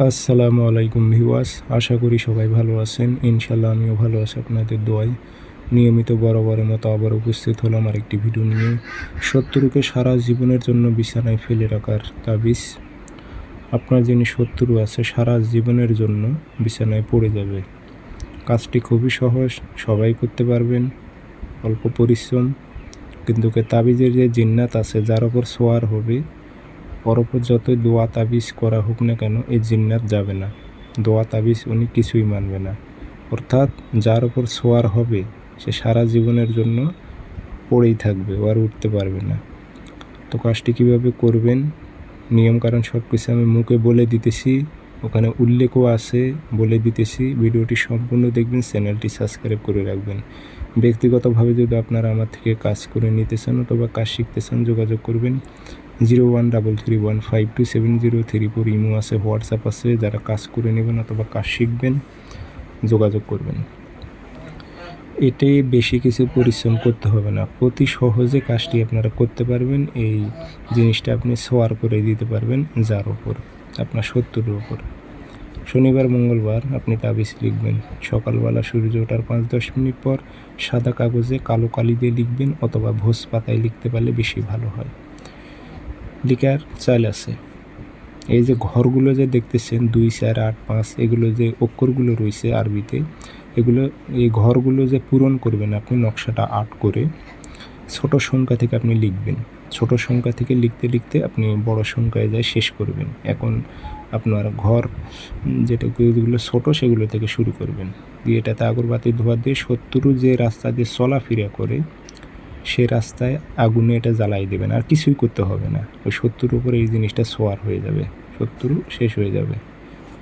আসসালামু আলাইকুম ভিওয়াস আশা করি সবাই ভালো আছেন। ইনশাল্লাহ আমিও ভালো আছি আপনাদের দোয়ায়। নিয়মিত বরাবরের মতো আবার উপস্থিত হলাম আর একটি ভিডিও নিয়ে। শত্রুকে সারা জীবনের জন্য বিছানায় ফেলে রাখার তাবিজ। আপনার যিনি শত্রু আছে, সারা জীবনের জন্য বিছানায় পড়ে যাবে। কাজটি খুবই সহজ, সবাই করতে পারবেন। অল্প পরিশ্রম, কিন্তু তাবিজের যে জিন্নাত আছে, যার ওপর সোয়ার হবে ওপর যতই দোয়া তাবিজ করা হোক না কেন এই জিন্নাত যাবে না। দোয়া তাবিজ উনি কিছুই মানবে না। অর্থাৎ যার ওপর সোয়ার হবে, সে সারা জীবনের জন্য পড়েই থাকবে ও আর উঠতে পারবে না। তো কাজটি কীভাবে করবেন? নিয়মকানুন সব কিছু আমি মুখে বলে দিতেছি, ওখানে উল্লেখও আছে, বলে দিতেছি। ভিডিওটি সম্পূর্ণ দেখবেন, চ্যানেলটি সাবস্ক্রাইব করে রাখবেন। ব্যক্তিগতভাবে যদি আপনারা আমার থেকে কাজ করে নিতে চান অথবা কাজ শিখতে চান, যোগাযোগ করবেন। Zero one double three one five two seven zero three four imo আছে, হোয়াটসঅ্যাপ আছে, যারা কাজ করে নেবেন অথবা কাজ শিখবেন, যোগাযোগ করবেন। এতে বেশি কিছু পরিশ্রম করতে হবে না। অতি সহজে কাজটি আপনারা করতে পারবেন, এই জিনিসটা আপনি সোয়ার করে দিতে পারবেন যার ওপর আপনার শত্রুর ওপর শনিবার, মঙ্গলবার আপনি তাবিজ লিখবেন। সকালবেলা সূর্য ওঠার পাঁচ দশ মিনিট পর সাদা কাগজে কালো কালি দিয়ে লিখবেন অথবা ভোজ পাতায় লিখতে পারলে বেশি ভালো হয়। লিখার চাল আছে। এই যে ঘরগুলো যে দেখতেছেন, দুই চার, আট, পাঁচ, এগুলো যে অক্ষরগুলো রয়েছে আরবিতে, এগুলো, এই ঘরগুলো যে পূরণ করবেন আপনি নকশাটা আর্ট করে, ছোট সংখ্যা থেকে আপনি লিখবেন। ছোট সংখ্যা থেকে লিখতে লিখতে আপনি বড় সংখ্যায় যায় শেষ করবেন। এখন আপনার ঘর যেটা যেগুলো ছোট সেগুলো থেকে শুরু করবেন। দিয়ে এটাতে আগরবাতি ধোয়া দিয়ে শত্রু যে রাস্তা দিয়ে চলাফেরা করে সে রাস্তায় আগুনে এটা জ্বালাই দেবেন। আর কিছুই করতে হবে না। ওই শত্রুর উপরে এই জিনিসটা সোয়ার হয়ে যাবে। শত্রু শেষ হয়ে যাবে।